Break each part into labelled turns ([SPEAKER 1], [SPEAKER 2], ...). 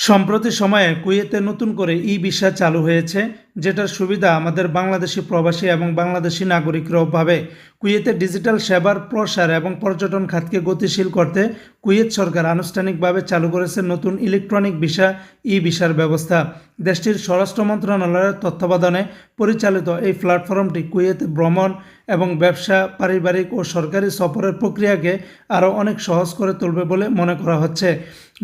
[SPEAKER 1] সম্প্রতি সময়ে কুয়েতে নতুন করে ই ভিসা চালু হয়েছে। যেটার সুবিধা আমাদের বাংলাদেশি প্রবাসী এবং বাংলাদেশি নাগরিকরাও পাবে। কুয়েতে ডিজিটাল সেবার প্রসার এবং পর্যটন খাতকে গতিশীল করতে কুয়েত সরকার আনুষ্ঠানিকভাবে চালু করেছে নতুন ইলেকট্রনিক ভিসা ই ভিসার ব্যবস্থা। দেশটির স্বরাষ্ট্র মন্ত্রণালয়ের তত্ত্বাবধানে পরিচালিত এই প্ল্যাটফর্মটি কুয়েতে ভ্রমণ এবং ব্যবসা, পারিবারিক ও সরকারি সফরের প্রক্রিয়াকে আরও অনেক সহজ করে তুলবে বলে মনে করা হচ্ছে।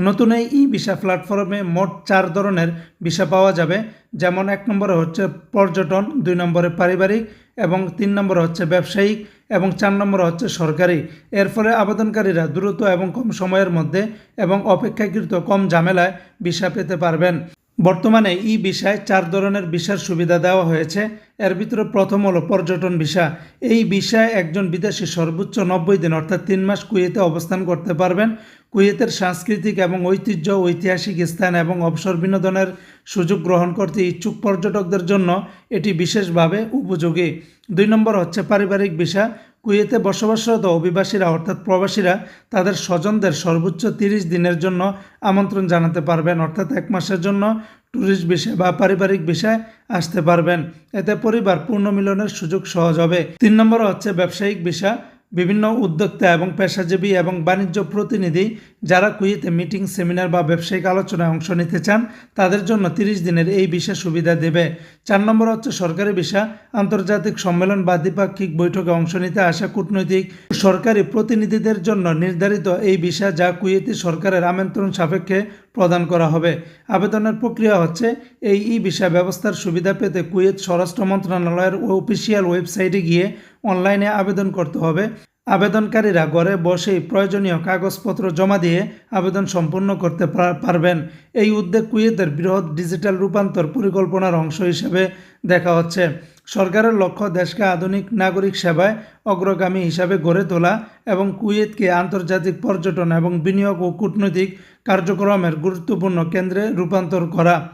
[SPEAKER 1] নতুন এই ই ভিসা প্ল্যাটফর্মে মোট চার ধরনের ভিসা পাওয়া যাবে, যেমন এক নম্বরে হচ্ছে পর্যটন, দুই নম্বরে পারিবারিক এবং তিন নম্বরে হচ্ছে ব্যবসায়িক এবং চার নম্বরে হচ্ছে সরকারি। এর ফলে আবেদনকারীরা দ্রুত এবং কম সময়ের মধ্যে এবং অপেক্ষাকৃত কম ঝামেলায় ভিসা পেতে পারবেন। বর্তমানে ই ভিসায় চার ধরনের ভিসার সুবিধা দেওয়া হয়েছে। এর ভিতরে প্রথম হলো পর্যটন ভিসা। এই ভিসায় একজন বিদেশি সর্বোচ্চ নব্বই দিন, অর্থাৎ তিন মাস কুয়েতে অবস্থান করতে পারবেন। কুয়েতের সাংস্কৃতিক এবং ঐতিহ্য, ঐতিহাসিক স্থান এবং অবসর বিনোদনের সুযোগ গ্রহণ করতে ইচ্ছুক পর্যটকদের জন্য এটি বিশেষভাবে উপযোগী। দুই নম্বর হচ্ছে পারিবারিক ভিসা। কুয়েতে বসবাসরত অভিবাসীরা অর্থাৎ প্রবাসীরা তাদের স্বজনদের সর্বোচ্চ তিরিশ দিনের জন্য আমন্ত্রণ জানাতে পারবেন, অর্থাৎ এক মাসের জন্য ট্যুরিস্ট বিষয় বা পারিবারিক বিষয় আসতে পারবেন। এতে পরিবার পূর্ণ মিলনের সুযোগ সহজ হবে। তিন নম্বর হচ্ছে ব্যবসায়িক ভিসা। বিভিন্ন উদ্যোক্তা এবং পেশাজীবী এবং বাণিজ্য প্রতিনিধি যারা কুয়েতে মিটিং, সেমিনার বা ব্যবসায়িক আলোচনায় অংশ নিতে চান, তাদের জন্য তিরিশ দিনের এই ভিসা সুবিধা দেবে। চার নম্বর হচ্ছে সরকারি ভিসা। আন্তর্জাতিক সম্মেলন বা দ্বিপাক্ষিক বৈঠকে অংশ নিতে আসা কূটনৈতিক সরকারি প্রতিনিধিদের জন্য নির্ধারিত এই ভিসা যা কুয়েতি সরকারের আমন্ত্রণ সাপেক্ষে প্রদান করা হবে। আবেদনের প্রক্রিয়া হচ্ছে এই ই ভিসা ব্যবস্থার সুবিধা পেতে কুয়েত স্বরাষ্ট্র মন্ত্রণালয়ের অফিসিয়াল ওয়েবসাইটে গিয়ে অনলাইনে আবেদন করতে হবে। আবেদনকারীরা ঘরে বসেই প্রয়োজনীয় কাগজপত্র জমা দিয়ে আবেদন সম্পূর্ণ করতে পার- পারবেন। এই উদ্যোগ কুয়েতের বৃহৎ ডিজিটাল রূপান্তর পরিকল্পনার অংশ হিসেবে দেখা হচ্ছে। সরকারের লক্ষ্য দেশকে আধুনিক নাগরিক সেবায় অগ্রগামী হিসাবে গড়ে তোলা এবং কুয়েতকে আন্তর্জাতিক পর্যটন এবং বিনিয়োগ ও কূটনৈতিক কার্যক্রমের গুরুত্বপূর্ণ কেন্দ্রে রূপান্তর করা।